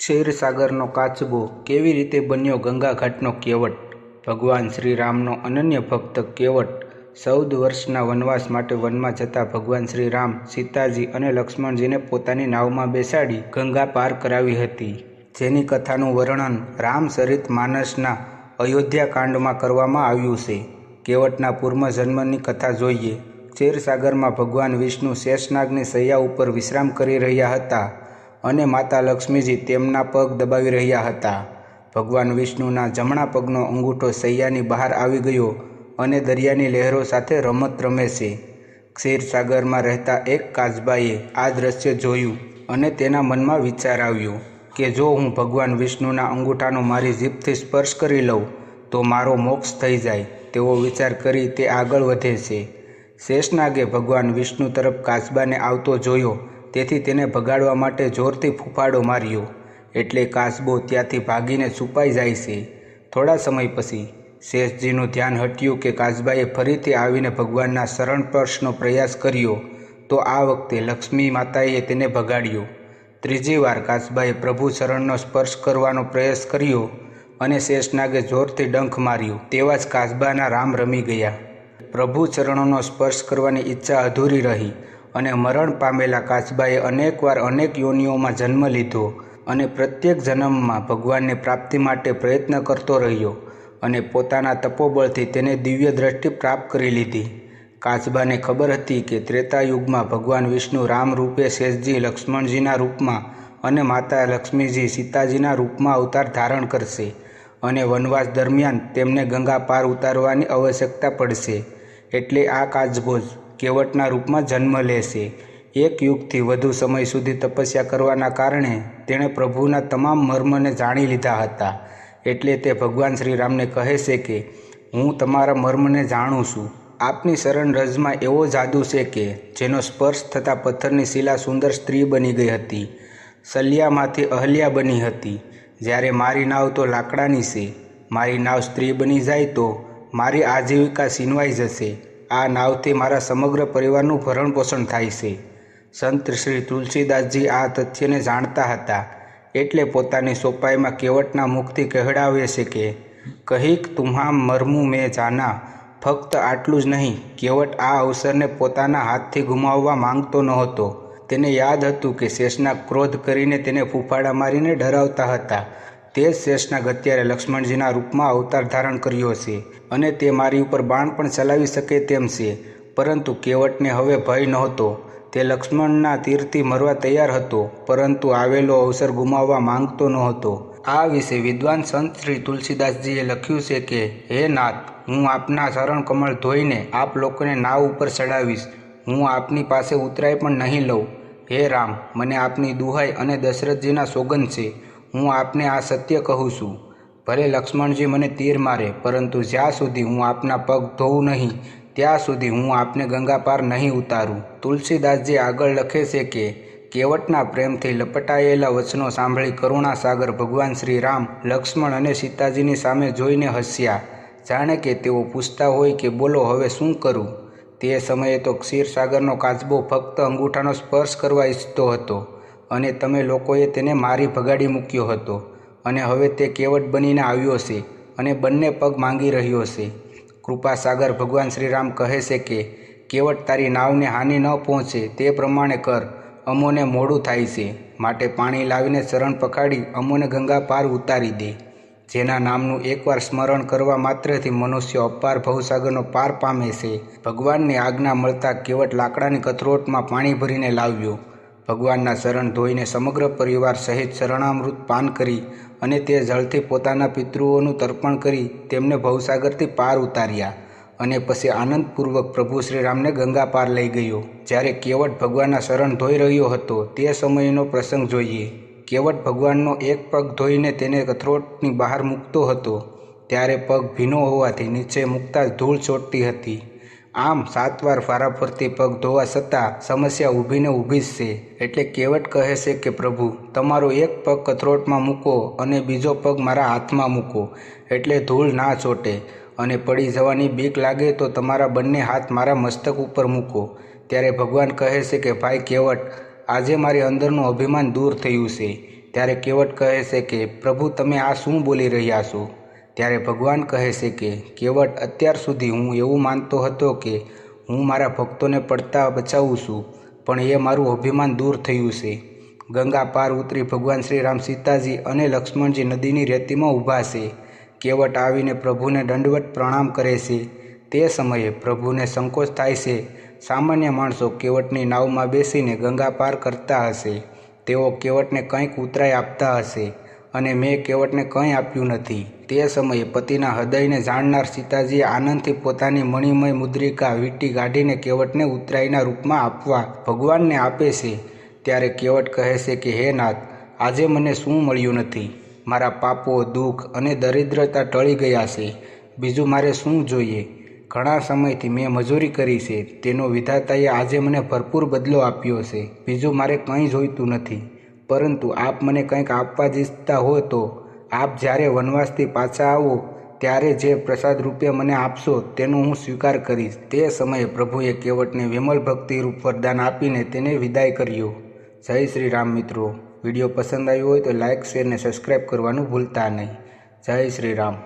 ક્ષીરસાગરનો કાચબો કેવી રીતે બન્યો ગંગાઘાટનો કેવટ? ભગવાન શ્રી રામનો અનન્ય ભક્ત કેવટ? ચૌદ વર્ષના વનવાસ માટે વનમાં જતા ભગવાન શ્રી રામ સીતાજી અને લક્ષ્મણજીને પોતાની નાવમાં બેસાડી ગંગા પાર કરાવી હતી. જેની કથાનું વર્ણન રામચરિત માનસના અયોધ્યાકાંડમાં કરવામાં આવ્યું છે. કેવટના પૂર્વજન્મની કથા જોઈએ. ક્ષીરસાગરમાં ભગવાન વિષ્ણુ શેષનાગની સૈયા ઉપર વિશ્રામ કરી રહ્યા હતા. અને માતા લક્ષ્મીજી તેમના પગ દબાવી રહ્યા હતા. ભગવાન વિષ્ણુના જમણા પગનો અંગૂઠો સૈયાની બહાર આવી ગયો અને દરિયાની લહેરો સાથે રમત રમે છે. ક્ષીરસાગરમાં રહેતા એક કાચબાએ આ દ્રશ્ય જોયું અને તેના મનમાં વિચાર આવ્યો કે જો હું ભગવાન વિષ્ણુના અંગૂઠાનો મારી જીભથી સ્પર્શ કરી લઉં, તો મારો મોક્ષ થઈ જાય તેવો વિચાર કરી તે આગળ વધે છે. શેષનાગે ભગવાન વિષ્ણુ તરફ કાચબાને આવતો જોયો તેથી તેને ભગાડવા માટે જોરથી ફૂફાડો માર્યો. એટલે કાચબો ત્યાંથી ભાગીને છુપાઈ જાય છે. થોડા સમય પછી શેષજીનું ધ્યાન હટ્યું કે કાચબાએ ફરીથી આવીને ભગવાનના શરણ સ્પર્શનો પ્રયાસ કર્યો, તો આ વખતે લક્ષ્મી માતાએ તેને ભગાડ્યો. ત્રીજી વાર કાચબાએ પ્રભુ શરણનો સ્પર્શ કરવાનો પ્રયાસ કર્યો અને શેષનાગે જોરથી ડંખ માર્યો. તેવા જ કાચબાના રામ રમી ગયા. પ્રભુ ચરણોનો સ્પર્શ કરવાની ઈચ્છા અધૂરી રહી. અને મરણ પામેલા કાચબાએ અનેકવાર અનેક યોનિઓમાં જન્મ લીધો અને પ્રત્યેક જન્મમાં ભગવાનની પ્રાપ્તિ માટે પ્રયત્ન કરતો રહ્યો અને પોતાના તપોબળથી તેને દિવ્ય દ્રષ્ટિ પ્રાપ્ત કરી લીધી. કાચબાને ખબર હતી કે ત્રેતાયુગમાં ભગવાન વિષ્ણુ રામ રૂપે શેષજી, લક્ષ્મણજીના રૂપમાં અને માતા લક્ષ્મીજી સીતાજીના રૂપમાં અવતાર ધારણ કરશે અને વનવાસ દરમિયાન તેમને ગંગા પાર ઉતારવાની આવશ્યકતા પડશે. એટલે આ કાચબો કેવટના રૂપમાં જન્મ લેશે એક યુગથી વધુ સમય સુધી તપસ્યા કરવાના કારણે તેણે પ્રભુના તમામ મર્મને જાણી લીધા હતા. એટલે તે ભગવાન શ્રીરામને કહે છે કે, હું તમારા મર્મને જાણું છું. આપની શરણ રજમાં એવો જાદુ છે કે, જેનો સ્પર્શ થતાં પથ્થરની શિલા સુંદર સ્ત્રી બની ગઈ હતી. સલિયામાંથી અહલ્યા બની હતી. જ્યારે મારી નાવ તો લાકડાની છે. મારી નાવ સ્ત્રી બની જાય તો મારી આજીવિકા છીનવાઈ જશે. આ નાવથી મારા સમગ્ર પરિવારનું ભરણ પોષણ થાય છે. સંત શ્રી તુલસીદાસજી આ તથ્યને જાણતા હતા, એટલે પોતાની સોપાઈમાં કેવટના મુખથી કહેડાવે છે કે, કહીક તુમ્હા મરમું મેં જાના, ફક્ત આટલું જ નહીં, કેવટ આ અવસરને પોતાના હાથથી ગુમાવવા માંગતો નહોતો તેને યાદ હતું કે શેષના ક્રોધ કરીને તેને ફૂફાડા મારીને ડરાવતા હતા. તે જ શેષનાગ અત્યારે લક્ષ્મણજીના રૂપમાં અવતાર ધારણ કર્યો છે અને તે મારી ઉપર બાણ પણ ચલાવી શકે તેમ છે. પરંતુ કેવટને હવે ભય નહોતો. તે લક્ષ્મણના તીરથી મરવા તૈયાર હતો, પરંતુ આવેલો અવસર ગુમાવવા માંગતો નહોતો. આ વિશે વિદ્વાન સંત શ્રી તુલસીદાસજીએ લખ્યું છે કે, હે નાથ, હું આપના શરણ કમળ ધોઈને આપ લોકોને નાવ ઉપર ચડાવીશ. હું આપની પાસે ઉતરાય પણ નહીં લઉં. હે રામ, મને આપની દુહાઈ અને દશરથજીના સોગંદ છે. હું આપને આ સત્ય કહું છું. ભલે લક્ષ્મણજી મને તીર મારે, પરંતુ જ્યાં સુધી હું આપના પગ ધોઉં નહીં, ત્યાં સુધી હું આપને ગંગા પાર નહીં ઉતારું. તુલસીદાસજી આગળ લખે છે કે, કેવટના પ્રેમથી લપટાયેલા વચનો સાંભળી કરુણા સાગર ભગવાન શ્રી રામ લક્ષ્મણ અને સીતાજીની સામે જોઈને હસ્યા. જાણે કે તેઓ પૂછતા હોય કે, બોલો, હવે શું કરું? તે સમયે તો ક્ષીરસાગરનો કાચબો ફક્ત અંગૂઠાનો સ્પર્શ કરવા ઈચ્છતો હતો. અને તમે લોકોએ તેને મારી ભગાડી મૂક્યો હતો. અને હવે તે કેવટ બનીને આવ્યો છે અને બંને પગ માંગી રહ્યો છે. કૃપાસાગર ભગવાન શ્રીરામ કહે છે કે, કેવટ તારી નાવને હાનિ ન પહોંચે, તે પ્રમાણે કર. અમોને મોડું થાય છે. માટે પાણી લાવીને શરણ પખાડી અમોને ગંગા પાર ઉતારી દે. જેના નામનું એકવાર સ્મરણ કરવા માત્રથી મનુષ્ય અપાર ભવસાગરનો પાર પામે છે. ભગવાનની આજ્ઞા મળતા કેવટ લાકડાની કથરોટમાં પાણી ભરીને લાવ્યો. ભગવાનના શરણ ધોઈને સમગ્ર પરિવાર સહિત શરણામૃત પાન કરી અને તે જળથી પોતાના પિતૃઓનું તર્પણ કરી તેમને ભવસાગરથી પાર ઉતાર્યા અને પછી આનંદપૂર્વક પ્રભુ શ્રીરામને ગંગા પાર લઈ ગયો. જ્યારે કેવટ ભગવાનના શરણ ધોઈ રહ્યો હતો, તે સમયનો પ્રસંગ જોઈએ. કેવટ ભગવાનનો એક પગ ધોઈને તેને કથરોટની બહાર મૂકતો હતો, ત્યારે પગ ભીનો હોવાથી નીચે મૂકતા જ ધૂળ ચોટતી હતી. આમ સાત વાર ફારાફરતી પગ ધોવા છતાં સમસ્યા ઊભીને ઊભી જ છે. એટલે કેવટ કહે છે કે, પ્રભુ, તમારો એક પગ કથરોટમાં મૂકો અને બીજો પગ મારા હાથમાં મૂકો, એટલે ધૂળ ના ચોટે. અને પડી જવાની બીક લાગે તો તમારા બંને હાથ મારા મસ્તક ઉપર મૂકો. ત્યારે ભગવાન કહે છે કે, ભાઈ કેવટ આજે મારી અંદરનું અભિમાન દૂર થયું છે. ત્યારે કેવટ કહે છે કે, પ્રભુ, તમે આ શું બોલી રહ્યા છો? ત્યારે ભગવાન કહે છે કે, કેવટ અત્યાર સુધી હું એવું માનતો હતો કે, હું મારા ભક્તોને પડતા બચાવું છું, પણ એ મારું અભિમાન દૂર થયું છે. ગંગા પાર ઉતરી ભગવાન શ્રી રામ સીતાજી અને લક્ષ્મણજી નદીની રેતીમાં ઊભા છે. કેવટ આવીને પ્રભુને દંડવત પ્રણામ કરે છે. તે સમયે પ્રભુને સંકોચ થાય છે. સામાન્ય માણસો કેવટની નાવમાં બેસીને ગંગા પાર કરતા હશે. તેઓ કેવટને કંઈક ઉતરાઈ આપતા હશે. અને મેં કેવટને કંઈ આપ્યું નથી. તે સમયે પતિના હૃદયને જાણનાર સીતાજીએ આનંદથી પોતાની મણિમય મુદ્રિકા વીંટી કાઢીને કેવટને ઉતરાઈના રૂપમાં આપવા ભગવાનને આપે છે, ત્યારે કેવટ કહે છે કે, હે નાથ, આજે મને શું મળ્યું નથી? મારા પાપો, દુઃખ અને દરિદ્રતા ટળી ગયા છે. બીજું મારે શું જોઈએ? ઘણા સમયથી મેં મજૂરી કરી છે. તેનો વિધાતાએ આજે મને ભરપૂર બદલો આપ્યો છે. બીજું મારે કંઈ જોઈતું નથી. પરંતુ આપ મને કંઈક આપવા જ ઈચ્છતા હો તો આપ જ્યારે વનવાસથી પાછા આવો, ત્યારે જે પ્રસાદ રૂપે મને આપશો તેનો હું સ્વીકાર કરીશ. તે સમયે પ્રભુએ કેવટને વિમલ ભક્તિ રૂપ વરદાન આપીને તેને વિદાય કર્યો. જય શ્રી રામ મિત્રો. વીડિયો પસંદ આવ્યો હોય તો લાઇક શેર અને સબસ્ક્રાઈબ કરવાનું ભૂલતા નહીં. જય શ્રી રામ